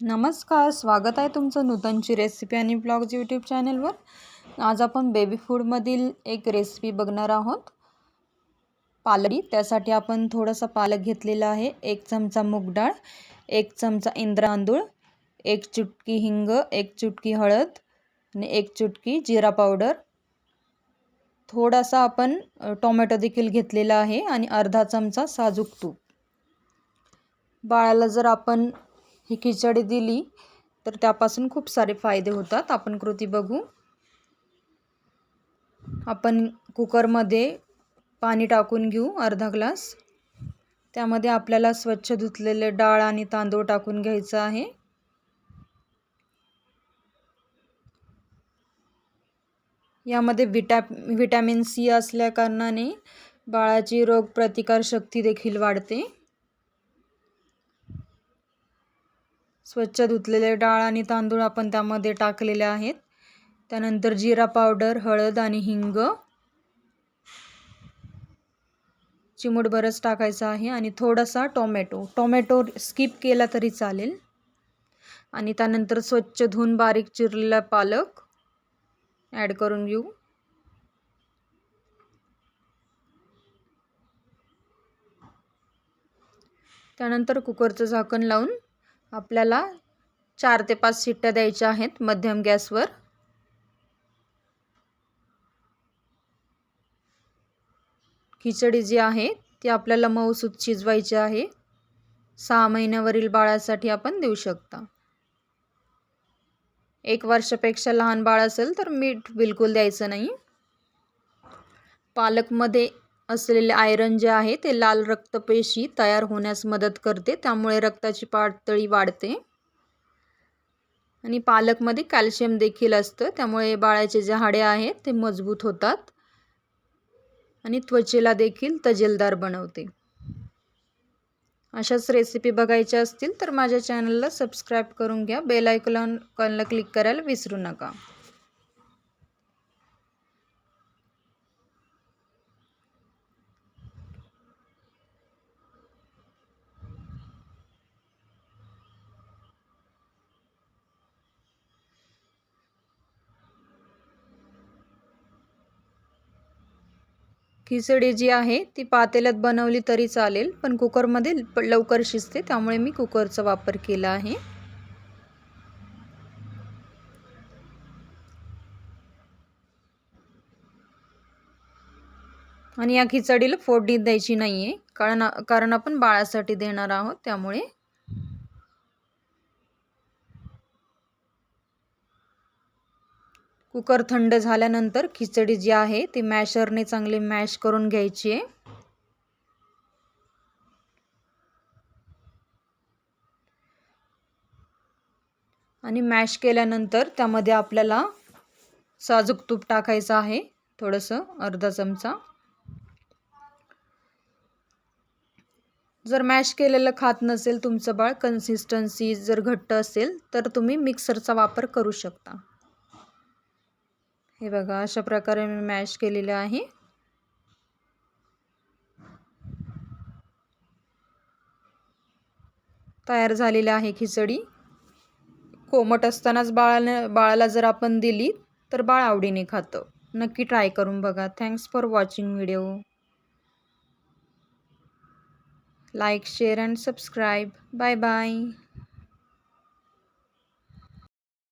नमस्कार स्वागत आहे तुमचं नूतनची रेसिपी आणि ब्लॉग्स यूट्यूब चॅनलवर आज आपण बेबी फूडमधील एक रेसिपी बघणार आहोत. पालरी त्यासाठी आपण थोडासा पालक घेतलेला आहे. एक चमचा मूग डाळ एक चमचा इंद्रांदूळ एक चुटकी हिंग एक चुटकी हळद आणि एक चुटकी जिरा पावडर. थोडासा आपण टोमॅटो देखील घेतलेला आहे आणि अर्धा चमचा साजूक तूप. बाळाला जर आपण ही खिचडी दिली तर त्यापासून खूप सारे फायदे होतात. आपण कृती बघू. आपण कुकरमध्ये पाणी टाकून घेऊ अर्धा ग्लास. त्यामध्ये आपल्याला स्वच्छ धुतलेले डाळ आणि तांदूळ टाकून घ्यायचं आहे. यामध्ये विटॅ विटॅमिन सी असल्या कारणाने बाळाची रोगप्रतिकारशक्ती देखील वाढते. स्वच्छ धुतलेले डाळ आणि तांदूळ आपण त्यामध्ये टाकलेले आहेत. त्यानंतर जिरा पावडर हळद आणि हिंग. चिमूट बरंच टाकायचं आहे आणि थोडासा टोमॅटो. टोमॅटो स्किप केला तरी चालेल. आणि त्यानंतर स्वच्छ धुवून बारीक चिरलेला पालक ॲड करून घेऊ. त्यानंतर कुकरचं झाकण लावून आपल्याला चार ते पाच शिट्ट्या द्यायच्या आहेत मध्यम गॅसवर. खिचडी जी आहे ती आपल्याला मऊसूत शिजवायची आहे. सहा महिन्यावरील बाळासाठी आपण देऊ शकता. एक वर्षापेक्षा लहान बाळ असेल तर मीठ बिलकुल द्यायचं नाही. पालकमध्ये असलेले आयरन जे आहे ते लाल रक्तपेशी तयार होण्यास मदत करते. त्यामुळे रक्ताची पातळी वाढते. आणि पालकमध्ये कॅल्शियम देखील असतं. त्यामुळे बाळाचे जे हाडे आहेत ते मजबूत होतात. आणि त्वचेला देखील तजेलदार बनवते. अशाच रेसिपी बघायच्या असतील तर माझ्या चॅनलला सबस्क्राईब करून घ्या. बेल आयकॉन कॉनला क्लिक करायला विसरू नका. खिचडी जी आहे ती पातेल्यात बनवली तरी चालेल पण कुकरमध्ये लवकर शिजते त्यामुळे मी कुकरचा वापर केला आहे. आणि या खिचडीला फोडणी द्यायची नाही आहे कारण कारण आपण बाळासाठी देणार आहोत त्यामुळे कुकर थंड झाल्यानंतर खिचडी जी आहे ती मॅशरने चांगली मॅश करून घ्यायची आहे. आणि मॅश केल्यानंतर त्यामध्ये आपल्याला साजूक तूप टाकायचं आहे थोडंसं अर्धा चमचा. जर मॅश केलेलं खात नसेल तुमचं बाळ कन्सिस्टन्सी जर घट्ट असेल तर तुम्ही मिक्सरचा वापर करू शकता. हे बघा अशा प्रकारे मी मॅश केलेलं आहे. तयार झालेलं आहे खिचडी. कोमट असतानाच बाळाने बाळाला जर आपण दिली तर बाळ आवडीने खातं. नक्की ट्राय करून बघा. Thanks for watching video like share and subscribe bye bye